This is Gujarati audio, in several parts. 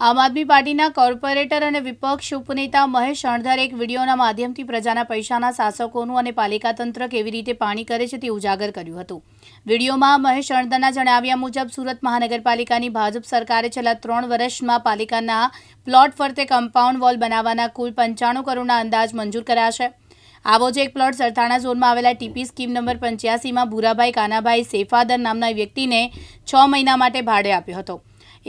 આમ આદમી પાર્ટીના કોર્પોરેટર અને વિપક્ષ ઉપનેતા મહેશ અણધર એક વિડીયોના માધ્યમથી પ્રજાના પૈસાના શાસકોનું અને પાલિકા તંત્ર કેવી રીતે પાણી કરે છે તે ઉજાગર કર્યું હતું. વિડીયોમાં મહેશ અણધરના જણાવ્યા મુજબ સુરત મહાનગરપાલિકાની ભાજપ સરકારે છેલ્લા ત્રણ વર્ષમાં પાલિકાના પ્લોટ ફરતે કમ્પાઉન્ડ વોલ બનાવવાના કુલ પંચાણું કરોડના અંદાજ મંજૂર કર્યા છે. આવો જ એક પ્લોટ સરથાણા ઝોનમાં આવેલા ટીપી સ્કીમ નંબર પંચ્યાસીમાં ભૂરાભાઈ કાનાભાઈ સેફાદર નામના વ્યક્તિને છ મહિના માટે ભાડે આપ્યો હતો.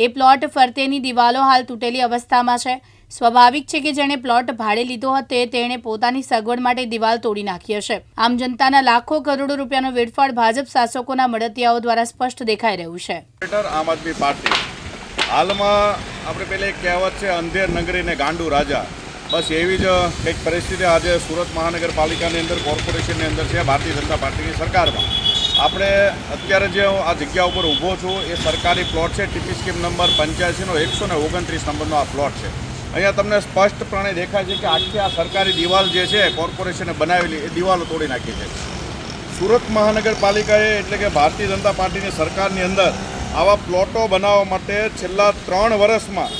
એ પ્લોટ ફરતેની દિવાલો હાલ તૂટેલી અવસ્થામાં છે. સ્વાભાવિક છે કે જેણે પ્લોટ ભાડે લીધો હતો તેણે પોતાની સગવડ માટે દિવાલ તોડી નાખી હશે. આમ જનતાના લાખો કરોડો રૂપિયાનો વેડફાળ ભાજપ શાસકોના મળતિયાઓ દ્વારા સ્પષ્ટ દેખાઈ રહ્યું છે. આમ આદમી પાર્ટી. હાલમાં આપણે પેલે કહેવત છે, અંધેર નગરીને ગાંડુ રાજા. બસ એવી જ કંઈક પરિસ્થિતિ આજે સુરત મહાનગરપાલિકાની અંદર, કોર્પોરેશનની અંદર છે, ભારતીય જનતા પાર્ટીની સરકારમાં. આપણે અત્યારે જે હું આ જગ્યા ઉપર ઊભો છું, એ સરકારી પ્લોટ છે, ટીપી સ્કીમ નંબર પંચ્યાસીનો, એકસો ને ઓગણત્રીસ નંબરનો આ પ્લોટ છે. અહીંયા તમને સ્પષ્ટપણે દેખાય છે કે આખી આ સરકારી દિવાલ જે છે, કોર્પોરેશને બનાવેલી, એ દિવાલો તોડી નાખી છે. સુરત મહાનગરપાલિકાએ એટલે કે ભારતીય જનતા પાર્ટીની સરકારની અંદર આવા પ્લોટો બનાવવા માટે છેલ્લા ત્રણ વર્ષમાં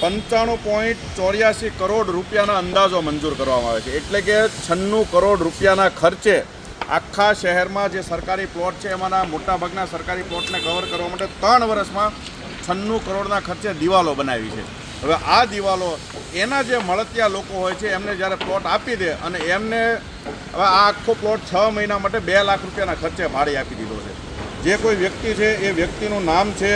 પંચાણું પોઈન્ટ ચોર્યાસી કરોડ રૂપિયાના અંદાજો મંજૂર કરવામાં આવે છે. એટલે કે છન્નું કરોડ રૂપિયાના ખર્ચે આખા શહેરમાં જે સરકારી પ્લોટ છે, એમાંના મોટાભાગના સરકારી પ્લોટને કવર કરવા માટે ત્રણ વર્ષમાં છન્નું કરોડના ખર્ચે દિવાલો બનાવી છે. હવે આ દિવાલો, એના જે મળતિયા લોકો હોય છે, એમને જ્યારે પ્લોટ આપી દે અને એમને હવે આ આખો પ્લોટ છ મહિના માટે બે લાખ રૂપિયાના ખર્ચે ભાડે આપી દીધો છે. જે કોઈ વ્યક્તિ છે, એ વ્યક્તિનું નામ છે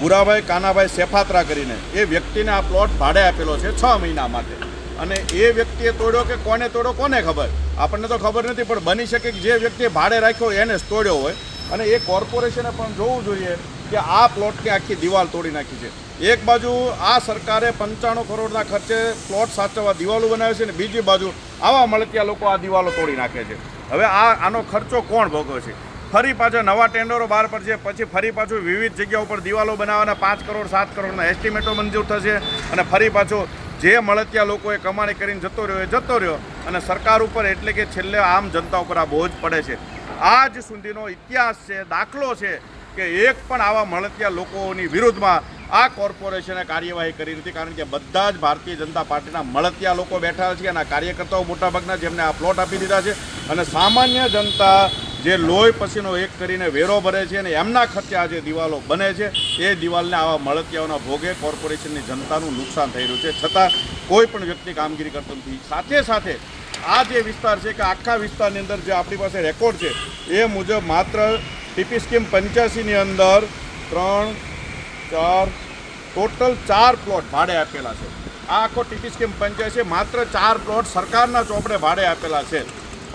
ભુરાભાઈ કાનાભાઈ સેફાત્રા કરીને. એ વ્યક્તિને આ પ્લોટ ભાડે આપેલો છે છ મહિના માટે. અને એ વ્યક્તિએ તોડ્યો કે કોને તોડ્યો કોને ખબર? આપણને તો ખબર નથી, પણ બની શકે કે જે વ્યક્તિએ ભાડે રાખ્યો એને જ તોડ્યો હોય. અને એ કોર્પોરેશને પણ જોવું જોઈએ કે આ પ્લોટની આખી દિવાલ તોડી નાખી છે. એક બાજુ આ સરકારે પંચાણું કરોડના ખર્ચે પ્લોટ સાચવવા દિવાલો બનાવે છે અને બીજી બાજુ આવા મળતિયા લોકો આ દિવાલો તોડી નાખે છે. હવે આ, આનો ખર્ચો કોણ ભોગવે છે? ફરી પાછા નવા ટેન્ડરો બહાર પડશે, પછી ફરી પાછું વિવિધ જગ્યા ઉપર દિવાલો બનાવવાના પાંચ કરોડ, સાત કરોડના એસ્ટિમેટો મંજૂર થશે અને ફરી પાછું જે મળતિયા લોકોએ કમાણી કરીને જતો રહ્યો એ જતો રહ્યો અને સરકાર ઉપર એટલે કે છેલ્લે આમ જનતા ઉપર આ બોજ પડે છે. આજ સુધીનો ઇતિહાસ છે, દાખલો છે કે એક પણ આવા મળતિયા લોકોની વિરુદ્ધમાં આ કોર્પોરેશને કાર્યવાહી કરી નથી. કારણ કે બધા જ ભારતીય જનતા પાર્ટીના મળતિયા લોકો બેઠા છે અને આ કાર્યકર્તાઓ મોટાભાગના જેમને આ પ્લોટ આપી દીધા છે. અને સામાન્ય જનતા જે લોહી પસીનો એક કરીને વેરો ભરે છે અને એમના ખર્ચે આ જે દિવાલો બને છે, એ દિવાલને આવા મળતિયાઓના ભોગે કોર્પોરેશનની જનતાનું નુકસાન થઈ રહ્યું છે. છતાં કોઈ પણ વ્યક્તિ કામગીરી કરતો નથી. સાથે સાથે આ જે વિસ્તાર છે કે આખા વિસ્તારની અંદર જે આપણી પાસે રેકોર્ડ છે, એ મુજબ માત્ર ટીપી સ્કીમ પંચ્યાસીની અંદર ત્રણ, ચાર, ટોટલ ચાર પ્લોટ ભાડે આપેલા છે. આ આખો ટીપી સ્કીમ પંચ્યાસી, માત્ર ચાર પ્લોટ સરકારના ચોપડે ભાડે આપેલા છે.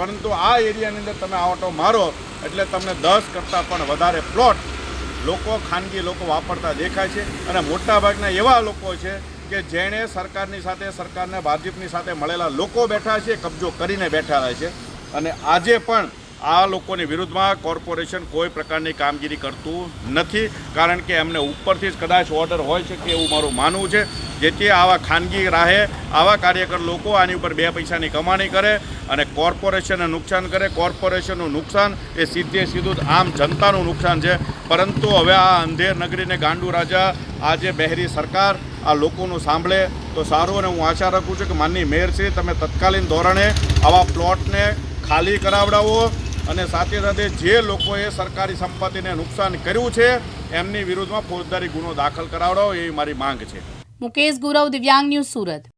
પરંતુ આ એરિયાની અંદર તમે આવટો મારો, એટલે તમને દસ કરતાં પણ વધારે પ્લોટ લોકો, ખાનગી લોકો વાપરતા દેખાય છે. અને મોટાભાગના એવા લોકો છે કે જેણે સરકારની સાથે, સરકારને ભાજપની સાથે મળેલા લોકો બેઠા છે, કબજો કરીને બેઠા રહે છે. અને આજે પણ આ લોકોની વિરુદ્ધમાં કોર્પોરેશન કોઈ પ્રકારની કામગીરી કરતું નથી, કારણ કે એમને ઉપરથી જ કદાચ ઓર્ડર હોય છે કે એવું મારું માનવું છે, જેથી આવા ખાનગી રાહે આવા કાર્યકર લોકો આની ઉપર બે પૈસાની કમાણી કરે અને કોર્પોરેશનને નુકસાન કરે. કોર્પોરેશનનું નુકસાન એ સીધે સીધું આમ જનતાનું નુકસાન છે. પરંતુ હવે આ અંધેર નગરીને ગાંડુ રાજા આજે બહેરી સરકાર આ લોકોનું સાંભળે તો સારું અને હું આશા રાખું છું કે માનની મેયરશ્રી તમે તત્કાલીન ધોરણે આવા પ્લોટને ખાલી કરાવડાવો. અને સાથે સાથે જે લોકોએ સરકારી સંપત્તિને નુકસાન કર્યું છે, એમની વિરુદ્ધમાં ફોજદારી ગુનો દાખલ કરાવડાવો એવી મારી માંગ છે. મુકેશ ગુરવ, દિવ્યાંગ ન્યૂઝ સુરત.